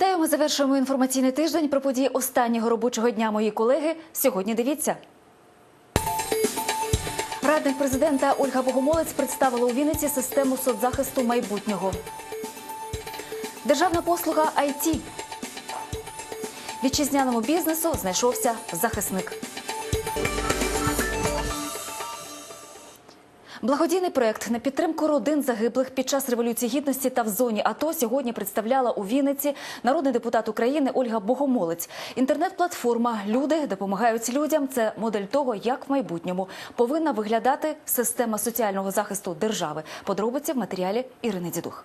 Вітаю, ми завершуємо інформаційний тиждень про події останнього робочого дня. Мої колеги сьогодні дивіться. Радник президента Ольга Богомолець представила у Вінниці систему соцзахисту майбутнього. Державна послуга IT. Вітчизняному бізнесу знайшовся захисник. Благодійний проект на підтримку родин загиблих під час революції гідності та в зоні АТО сьогодні представляла у Вінниці народний депутат України Ольга Богомолець. Інтернет-платформа Люди допомагають людям. Це модель того, як в майбутньому повинна виглядати система соціального захисту держави. Подробиці в матеріалі Ірини Дідух.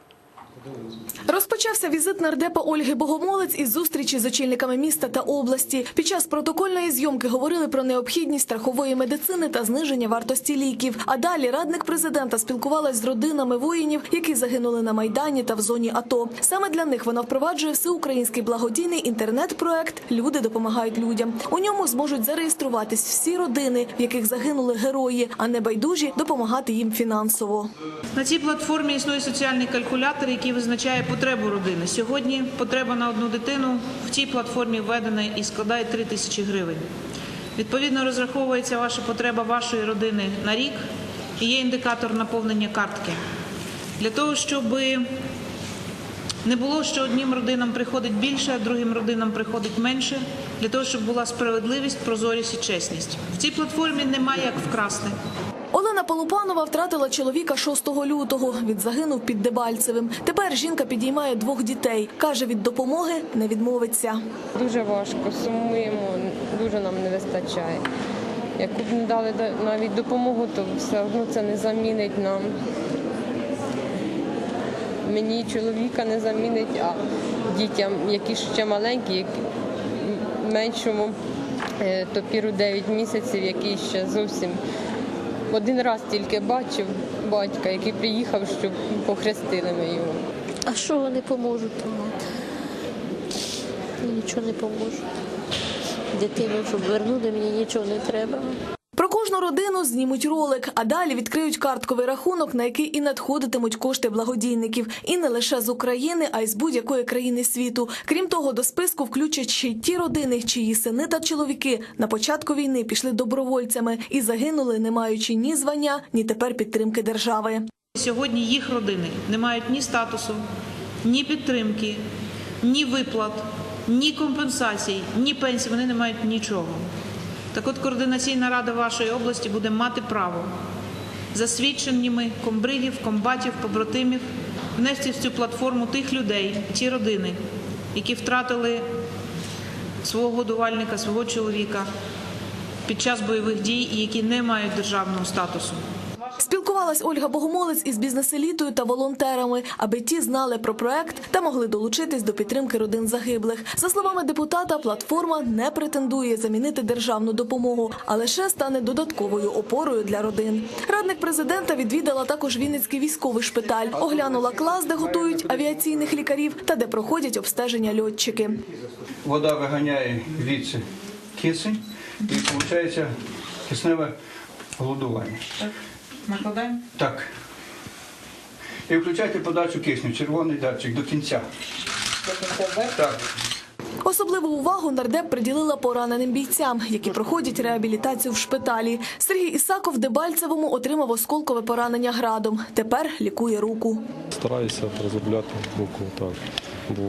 Розпочався візит нардепа Ольги Богомолець із зустрічі з очільниками міста та області. Під час протокольної зйомки говорили про необхідність страхової медицини та зниження вартості ліків. А далі радник президента спілкувалась з родинами воїнів, які загинули на майдані та в зоні АТО. Саме для них вона впроваджує всеукраїнський благодійний інтернет-проект Люди допомагають людям. У ньому зможуть зареєструватись всі родини, в яких загинули герої, а не байдужі допомагати їм фінансово. На цій платформі існує соціальний калькулятор, який визначає потребу родини. Сьогодні потреба на одну дитину в цій платформі введена і складає 3 тисячі гривень. Відповідно, розраховується ваша потреба вашої родини на рік і є індикатор наповнення картки. Для того, щоб не було, що одним родинам приходить більше, а другим родинам приходить менше, для того, щоб була справедливість, прозорість і чесність. В цій платформі немає як вкрасти. Олена Полупанова втратила чоловіка 6 лютого. Він загинув під Дебальцевим. Тепер жінка підіймає двох дітей. Каже, від допомоги не відмовиться. Дуже важко, сумуємо, дуже нам не вистачає. Яку б не дали навіть допомогу, то все одно це не замінить нам. Мені чоловіка не замінить, а дітям, які ще маленькі, які меншому е, топіру 9 місяців, який ще зовсім один раз тільки бачив батька, який приїхав, щоб похрестили ми його. А що вони поможуть? Мені нічого не поможуть. Дитину, щоб вернули, мені нічого не треба. Кожну родину знімуть ролик, а далі відкриють картковий рахунок, на який і надходитимуть кошти благодійників. І не лише з України, а й з будь-якої країни світу. Крім того, до списку включать ще й ті родини, чиї сини та чоловіки на початку війни пішли добровольцями і загинули, не маючи ні звання, ні тепер підтримки держави. Сьогодні їх родини не мають ні статусу, ні підтримки, ні виплат, ні компенсацій, ні пенсій. Вони не мають нічого. Так от координаційна рада вашої області буде мати право засвідченнями комбригів, комбатів, побратимів внести в цю платформу тих людей, ті родини, які втратили свого годувальника, свого чоловіка під час бойових дій і які не мають державного статусу. Спілкувалась Ольга Богомолець із бізнес-елітою та волонтерами, аби ті знали про проект та могли долучитись до підтримки родин загиблих. За словами депутата, платформа не претендує замінити державну допомогу, а лише стане додатковою опорою для родин. Радник президента відвідала також Вінницький військовий шпиталь, оглянула клас, де готують авіаційних лікарів та де проходять обстеження льотчики. вода виганяє звідси кисень і виходить кисневе голодування. Накладаємо. Так. І включайте подачу кисню, червоний датчик до кінця. Так. Особливу увагу нардеп приділила пораненим бійцям, які проходять реабілітацію в шпиталі. Сергій Ісаков в Дебальцевому отримав осколкове поранення градом. Тепер лікує руку. Стараюся розробляти руку так. Бо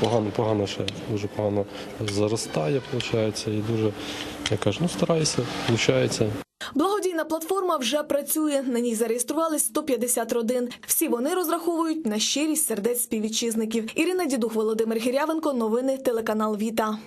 погано, погано ще дуже погано заростає, виходить, і дуже, я кажу, ну стараюся, виходить. Благодійна платформа вже працює. На ній зареєструвались 150 родин. Всі вони розраховують на щирість сердець співвітчизників. Ірина Дідух, Володимир Гірявенко. Новини телеканал Віта.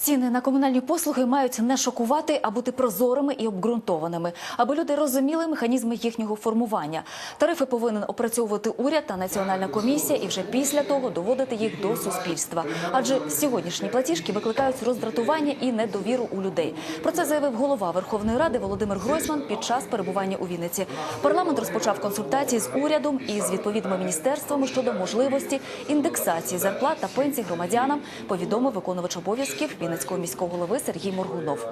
Ціни на комунальні послуги мають не шокувати, а бути прозорими і обґрунтованими, аби люди розуміли механізми їхнього формування. Тарифи повинен опрацьовувати уряд та національна комісія, і вже після того доводити їх до суспільства. Адже сьогоднішні платіжки викликають роздратування і недовіру у людей. Про це заявив голова Верховної Ради Володимир Гройсман під час перебування у Вінниці. Парламент розпочав консультації з урядом і з відповідними міністерствами щодо можливості індексації зарплат та пенсій громадянам. Повідомив виконувач обов'язків Вінницького міського голови Сергій Моргунов.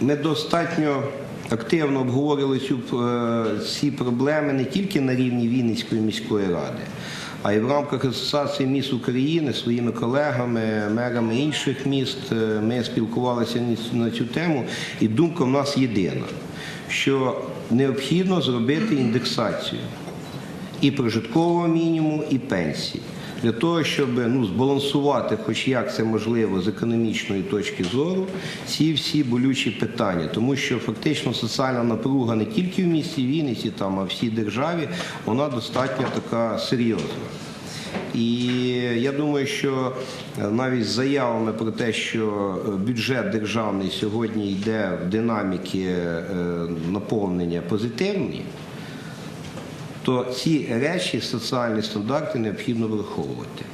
Ми достатньо активно обговорили е, ці проблеми не тільки на рівні Вінницької міської ради, А і в рамках Асоціації міст України своїми колегами, мерами інших міст е, ми спілкувалися на цю тему, і думка в нас єдина, що необхідно зробити індексацію і прожиткового мінімуму, і пенсії. Для того, щоб ну, збалансувати, хоч як це можливо, з економічної точки зору, ці всі болючі питання. Тому що фактично соціальна напруга не тільки в місті Вінниці, там, а всій державі, вона достатньо така серйозна. І я думаю, що е, навіть з заявами про те, що е, бюджет державний сьогодні йде в динаміки е, наповнення позитивні, то ці речі, соціальні стандарти необхідно враховувати.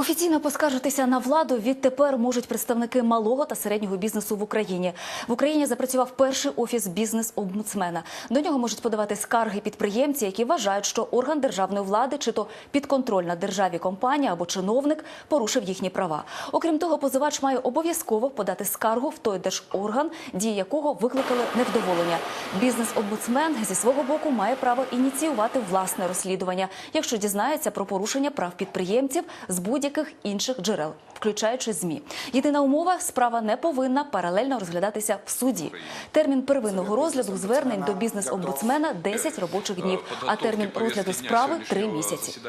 Офіційно поскаржитися на владу відтепер можуть представники малого та середнього бізнесу в Україні. В Україні запрацював перший офіс бізнес-омбудсмена. До нього можуть подавати скарги підприємці, які вважають, що орган державної влади чи то підконтрольна державі компанія або чиновник порушив їхні права. Окрім того, позивач має обов'язково подати скаргу в той держорган, дії якого викликали невдоволення. Бізнес-омбудсмен зі свого боку має право ініціювати власне розслідування, якщо дізнається про порушення прав підприємців з будь-яких інших джерел, включаючи змі. Єдина умова справа не повинна паралельно розглядатися в суді. Термін первинного розгляду звернень до бізнес-омбудсмена 10 робочих днів, а термін розгляду справи 3 місяці.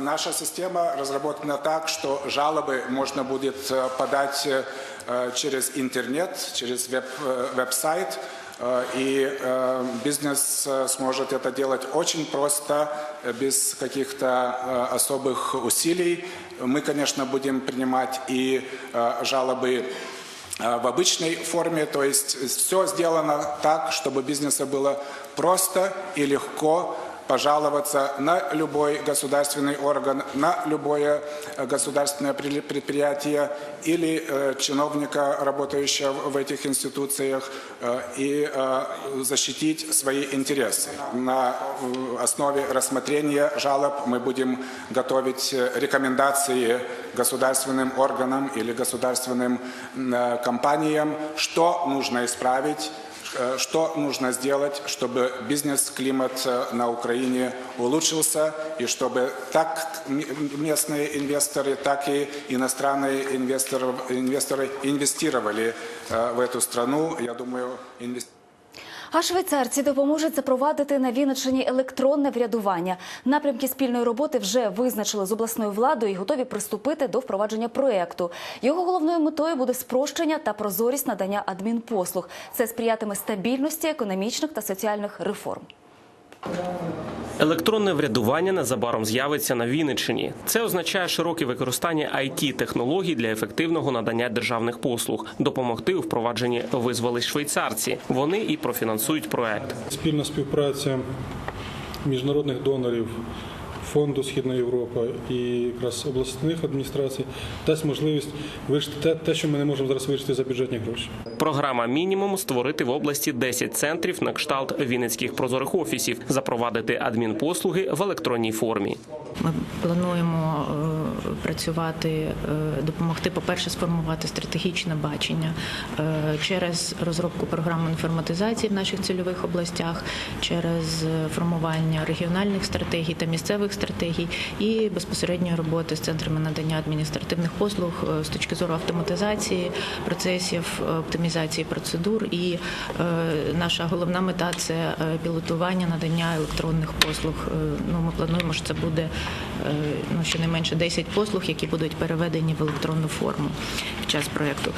Наша система разработана так, что жалобы можно будет э, подать э, через интернет, через веб, э, веб-сайт, э, и э, бизнес э, сможет это делать очень просто, э, без каких-то э, особых усилий. Мы, конечно, будем принимать и э, жалобы э, в обычной форме, то есть все сделано так, чтобы бизнесу было просто и легко пожаловаться на любой государственный орган, на любое э, государственное при- предприятие или э, чиновника, работающего в этих институциях, э, и защитить свои интересы. На основе рассмотрения жалоб мы будем готовить рекомендации государственным органам или государственным компаниям, что нужно исправить, Что нужно сделать, чтобы бизнес-климат э, на Украине улучшился, и чтобы так м- местные инвесторы, так и иностранные инвесторы, инвесторы инвестировали э, в эту страну. Я думаю, инвестиции. А швейцарці допоможуть запровадити на Вінниччині електронне врядування. Напрямки спільної роботи вже визначили з обласною владою і готові приступити до впровадження проєкту. Його головною метою буде спрощення та прозорість надання адмінпослуг. Це сприятиме стабільності економічних та соціальних реформ. Електронне врядування незабаром з'явиться на Вінниччині. Це означає широке використання it технологій для ефективного надання державних послуг, допомогти у впровадженні визвали швейцарці. Вони і профінансують проект. Спільна співпраця міжнародних донорів, фонду Східна Європа і якраз обласних адміністрацій дасть можливість вирішити те, те, що ми не можемо зараз вирішити за бюджетні гроші. Програма мінімум створити в області 10 центрів на кшталт вінницьких прозорих офісів, запровадити адмінпослуги в електронній формі. Ми плануємо е, працювати, е, допомогти, по-перше, сформувати стратегічне бачення е, через розробку програм інформатизації в наших цільових областях, через формування регіональних стратегій та місцевих стратегій і безпосередньої роботи з центрами надання адміністративних послуг е, з точки зору автоматизації процесів, е, оптимізації процедур. І е, наша головна мета це пілотування надання електронних послуг. Ну, ми плануємо, що це буде ну, щонайменше 10 послуг, які будуть переведені в електронну форму під час проєкту.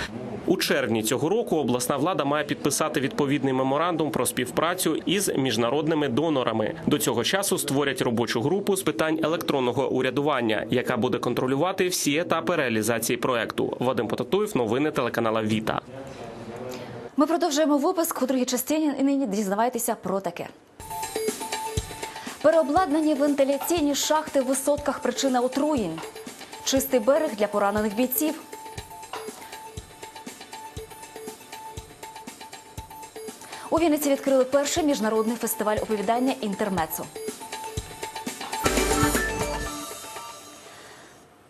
У червні цього року обласна влада має підписати відповідний меморандум про співпрацю із міжнародними донорами. До цього часу створять робочу групу з питань електронного урядування, яка буде контролювати всі етапи реалізації проекту. Вадим Потатуєв, новини телеканала Віта. Ми продовжуємо випуск у другій частині і нині дізнавайтеся про таке. Переобладнані вентиляційні шахти в висотках причина отруєнь. Чистий берег для поранених бійців. У Вінниці відкрили перший міжнародний фестиваль оповідання Інтермецо.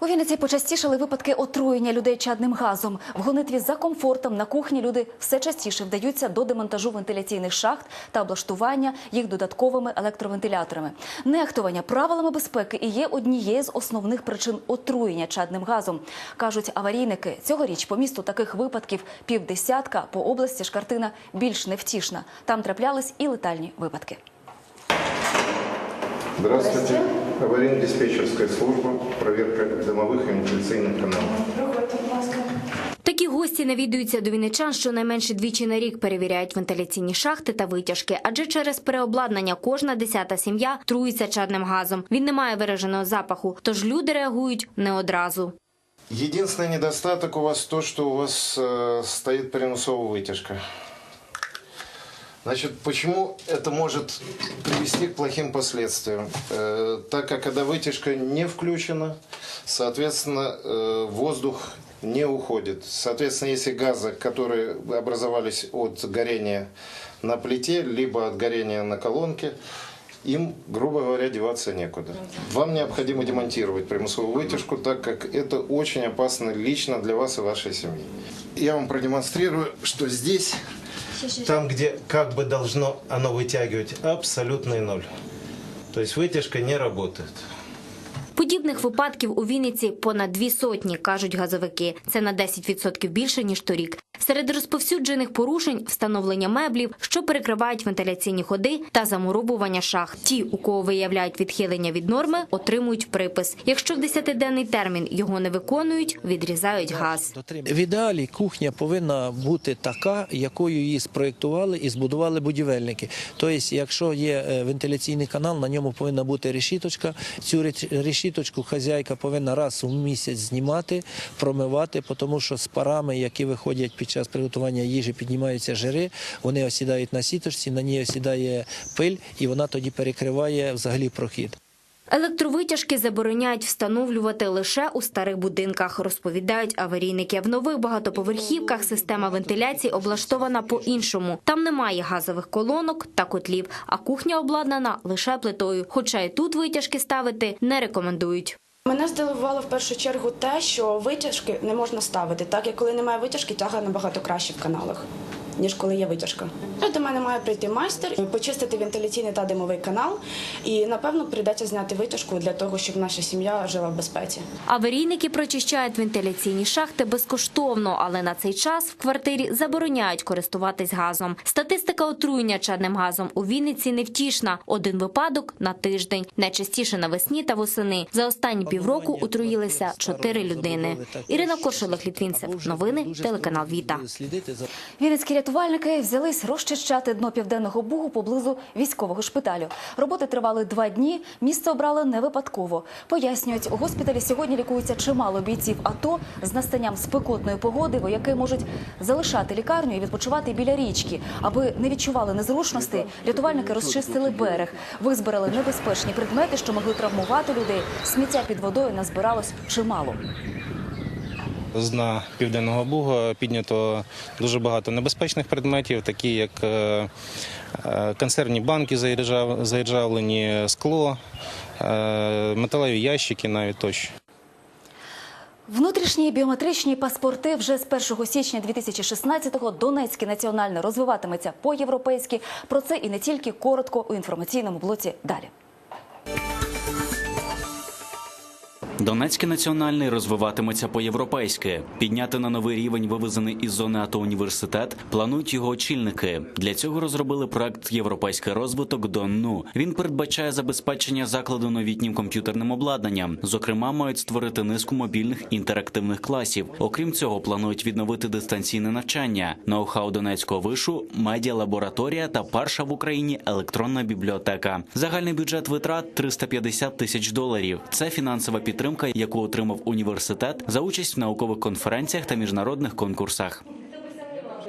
Вінниці почастішали випадки отруєння людей чадним газом. В гонитві за комфортом на кухні люди все частіше вдаються до демонтажу вентиляційних шахт та облаштування їх додатковими електровентиляторами. Нехтування правилами безпеки і є однією з основних причин отруєння чадним газом, кажуть аварійники. Цьогоріч по місту таких випадків півдесятка, по області ж картина більш невтішна. Там траплялись і летальні випадки. Здравствуйте Аварийно-диспетчерская служба. Проверка домовых и вентиляционных каналов. Такі гості навідуються до вінничан щонайменше двічі на рік перевіряють вентиляційні шахти та витяжки, адже через переобладнання кожна десята сім'я труїться чадним газом. Він не має вираженого запаху, тож люди реагують не одразу. Единственный недостаток у вас то, что у вас э, стоит переносовая вытяжка. Значит, почему это может привести к плохим последствиям? Э, так как когда вытяжка не включена, соответственно, э, воздух не уходит. Соответственно, если газы, которые образовались от горения на плите, либо от горения на колонке, им, грубо говоря, деваться некуда. Вам необходимо демонтировать примусовую вытяжку, так как это очень опасно лично для вас и вашей семьи. Я вам продемонстрирую, что здесь, там, где как бы должно оно вытягивать, абсолютный ноль. То есть вытяжка не работает. Подібних випадків у Вінниці понад дві сотні, кажуть газовики. Це на 10% більше ніж торік. Серед розповсюджених порушень встановлення меблів, що перекривають вентиляційні ходи та замуровування шахт. Ті, у кого виявляють відхилення від норми, отримують припис. Якщо в 10-денний термін його не виконують, відрізають газ. В ідеалі кухня повинна бути така, якою її спроєктували і збудували будівельники. Тобто, якщо є е, вентиляційний канал, на ньому повинна бути решіточка. Цю решіточку хазяйка повинна раз у місяць знімати, промивати, тому що з парами, які виходять під час приготування їжі, піднімаються жири, вони осідають на сіточці, на ній осідає пиль, і вона тоді перекриває взагалі прохід. Електровитяжки забороняють встановлювати лише у старих будинках, розповідають аварійники. В нових багатоповерхівках система вентиляції облаштована по-іншому. Там немає газових колонок та котлів, а кухня обладнана лише плитою. Хоча і тут витяжки ставити не рекомендують. Мене здивувало в першу чергу те, що витяжки не можна ставити, так як коли немає витяжки, тяга набагато краще в каналах. Ніж коли є витяжка. До мене має прийти майстер, почистити вентиляційний та димовий канал, і напевно прийдеться зняти витяжку для того, щоб наша сім'я жила в безпеці. Аварійники прочищають вентиляційні шахти безкоштовно, але на цей час в квартирі забороняють користуватись газом. Статистика отруєння чадним газом у Вінниці невтішна. Один випадок на тиждень. Найчастіше навесні та восени. За останні півроку отруїлися чотири людини. Ірина Кошелех, Літвінцев. Новини, телеканал Віта. Рятувальники взялись розчищати дно південного бугу поблизу військового шпиталю. Роботи тривали два дні. Місце обрали не випадково. Пояснюють, у госпіталі сьогодні лікується чимало бійців. АТО з настанням спекотної погоди вояки можуть залишати лікарню і відпочивати біля річки. Аби не відчували незручностей, рятувальники розчистили берег, визбирали небезпечні предмети, що могли травмувати людей. Сміття під водою назбиралось чимало. З дна південного бугу піднято дуже багато небезпечних предметів, такі як е, е, консервні банки заіржав- заіржавлені, скло, е, металеві ящики навіть тощо. Внутрішні біометричні паспорти вже з 1 січня 2016-го Донецький національно розвиватиметься по-європейськи. Про це і не тільки коротко у інформаційному блоці далі. Донецький національний розвиватиметься по-європейськи. Підняти на новий рівень вивезений із зони АТО університет планують його очільники. Для цього розробили проект Європейський розвиток Донну. Він передбачає забезпечення закладу новітнім комп'ютерним обладнанням. Зокрема, мають створити низку мобільних інтерактивних класів. Окрім цього, планують відновити дистанційне навчання, ноу-хау Донецького вишу, медіалабораторія та перша в Україні електронна бібліотека. Загальний бюджет витрат 350 тисяч доларів. Це фінансова підтримка, яку отримав університет за участь в наукових конференціях та міжнародних конкурсах.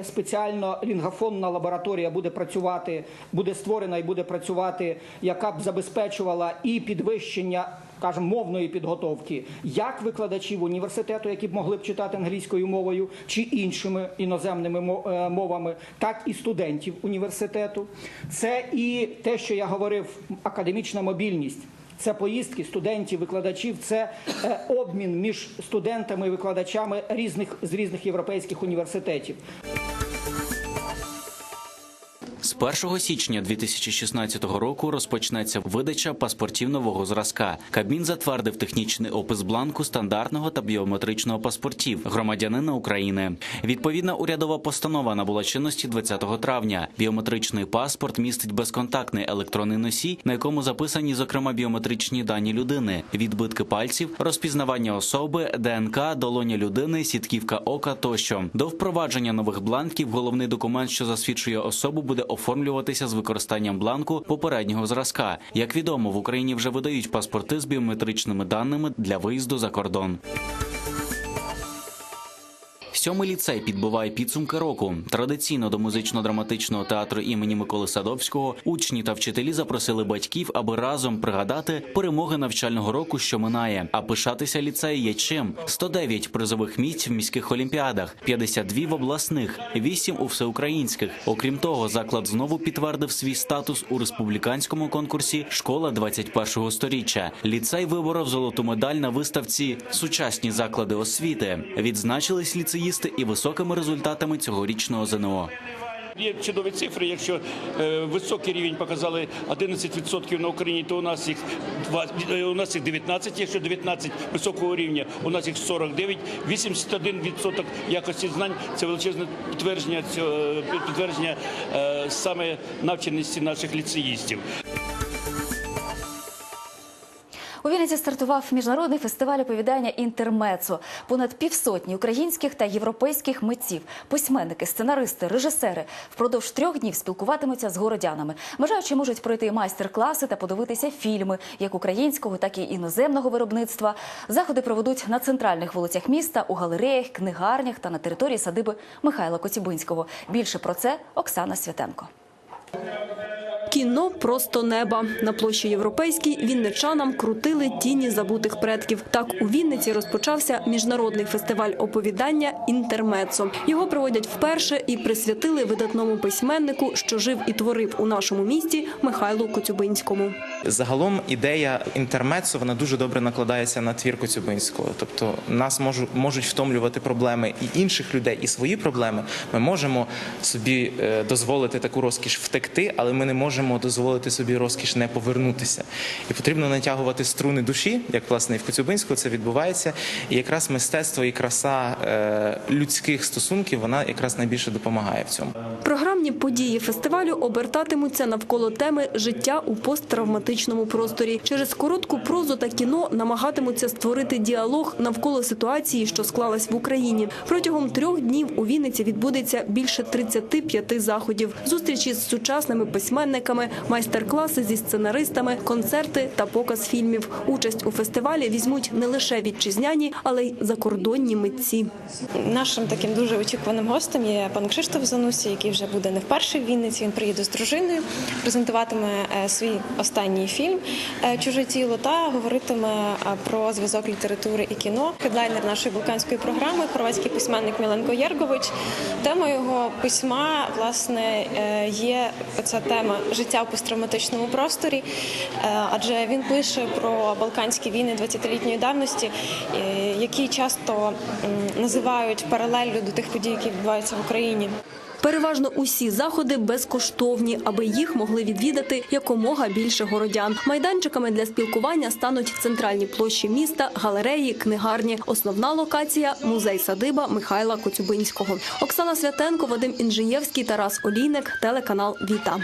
Спеціально лінгафонна лабораторія буде працювати, буде створена і буде працювати, яка б забезпечувала і підвищення, кажемо, мовної підготовки, як викладачів університету, які б могли б читати англійською мовою чи іншими іноземними е, мовами, так і студентів університету. Це і те, що я говорив, академічна мобільність. Це поїздки студентів, викладачів, це е, обмін між студентами і викладачами різних з різних європейських університетів. З 1 січня 2016 року розпочнеться видача паспортів нового зразка. Кабмін затвердив технічний опис бланку стандартного та біометричного паспортів громадянина України. Відповідна урядова постанова набула чинності 20 травня. Біометричний паспорт містить безконтактний електронний носій, на якому записані зокрема біометричні дані людини, відбитки пальців, розпізнавання особи, ДНК, долоня людини, сітківка ока тощо. До впровадження нових бланків головний документ, що засвідчує особу, буде оформлюватися з використанням бланку попереднього зразка. Як відомо, в Україні вже видають паспорти з біометричними даними для виїзду за кордон. Сьомий ліцей підбиває підсумки року. Традиційно до музично-драматичного театру імені Миколи Садовського учні та вчителі запросили батьків, аби разом пригадати перемоги навчального року, що минає. А пишатися ліцею є чим: 109 призових місць в міських олімпіадах, 52 в обласних, 8 у всеукраїнських. Окрім того, заклад знову підтвердив свій статус у республіканському конкурсі Школа 21-го сторіччя. Ліцей виборов золоту медаль на виставці Сучасні заклади освіти. Відзначились ліцеїсти і високими результатами цьогорічного ЗНО. Є чудові цифри. Якщо е, високий рівень показали 11% на Україні, то у нас їх два- е, у нас їх 19, Якщо 19 високого рівня, у нас їх 49, 81% якості знань. Це величезне підтвердження підтвердження е, саме навченості наших ліцеїстів. У Вінниці стартував міжнародний фестиваль оповідання інтермецо. Понад півсотні українських та європейських митців, письменники, сценаристи, режисери впродовж трьох днів спілкуватимуться з городянами. Бажаючі можуть пройти майстер-класи та подивитися фільми як українського, так і іноземного виробництва. Заходи проведуть на центральних вулицях міста, у галереях, книгарнях та на території садиби Михайла Коцюбинського. Більше про це Оксана Святенко. Кіно просто неба на площі Європейській вінничанам крутили тіні забутих предків. Так у Вінниці розпочався міжнародний фестиваль оповідання Інтермецо. Його проводять вперше і присвятили видатному письменнику, що жив і творив у нашому місті Михайлу Коцюбинському. Загалом ідея інтермецу вона дуже добре накладається на твір Коцюбинського. Тобто нас можу, можуть втомлювати проблеми і інших людей, і свої проблеми. Ми можемо собі е, дозволити таку розкіш втекти, але ми не можемо дозволити собі розкіш не повернутися. І потрібно натягувати струни душі, як власне і в Коцюбинського це відбувається. І якраз мистецтво і краса е, людських стосунків вона якраз найбільше допомагає в цьому. Програмні події фестивалю обертатимуться навколо теми життя у посттравматичному просторі. Через коротку прозу та кіно намагатимуться створити діалог навколо ситуації, що склалась в Україні. Протягом трьох днів у Вінниці відбудеться більше 35 заходів, зустрічі з сучасними письменниками, майстер-класи зі сценаристами, концерти та показ фільмів. Участь у фестивалі візьмуть не лише вітчизняні, але й закордонні митці. Нашим таким дуже очікуваним гостем є пан Кшиштоф Занусі, який вже буде не вперше в Вінниці. Він приїде з дружиною, презентуватиме е, свій останній фільм е, Чуже тіло та говоритиме е, про зв'язок літератури і кіно. Хедлайнер нашої балканської програми, хорватський письменник Міленко Єргович. Темою його письма власне є ця тема життя в посттравматичному просторі, е, адже він пише про балканські війни 20-літньої давності, е, які часто називають паралеллю до тих подій, які відбуваються в Україні. Переважно усі заходи безкоштовні, аби їх могли відвідати якомога більше городян. Майданчиками для спілкування стануть центральні площі міста, галереї, книгарні. Основна локація музей садиба Михайла Коцюбинського. Оксана Святенко, Вадим Інжиєвський, Тарас Олійник, телеканал Віта.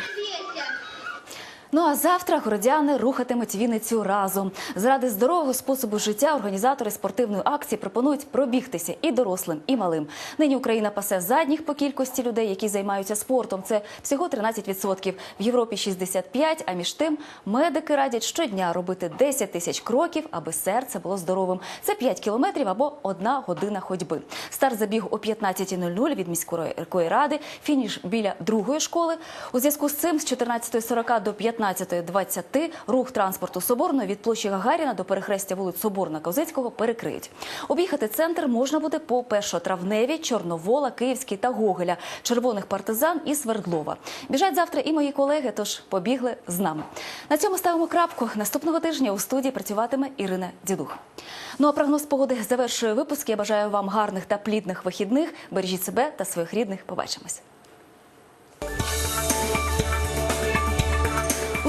Ну а завтра городяни рухатимуть Вінницю разом. Заради здорового способу життя організатори спортивної акції пропонують пробігтися і дорослим, і малим. Нині Україна пасе задніх по кількості людей, які займаються спортом. Це всього 13%. В Європі 65%, А між тим медики радять щодня робити 10 тисяч кроків, аби серце було здоровим. Це 5 кілометрів або одна година ходьби. Старт забігу о 15.00 від міської ради. Фініш біля другої школи. У зв'язку з цим з 14.40 до 15 19.20 рух транспорту Соборної від площі Гагаріна до перехрестя вулиць Соборна Козицького перекриють. Об'їхати центр можна буде по Першотравневі, Чорновола, Київський та Гогеля, Червоних партизан і Свердлова. Біжать завтра і мої колеги, тож побігли з нами. На цьому ставимо крапку. Наступного тижня у студії працюватиме Ірина Дідух. Ну а прогноз погоди завершує випуск. Я бажаю вам гарних та плідних вихідних. Бережіть себе та своїх рідних. Побачимось.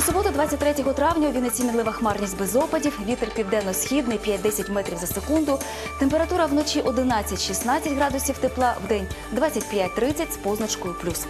Суботу, 23 травня, у Вінниці мінлива хмарність без опадів, вітер південно-східний 5-10 метрів за секунду, температура вночі 11-16 градусів тепла, в день 25-30 з позначкою плюс.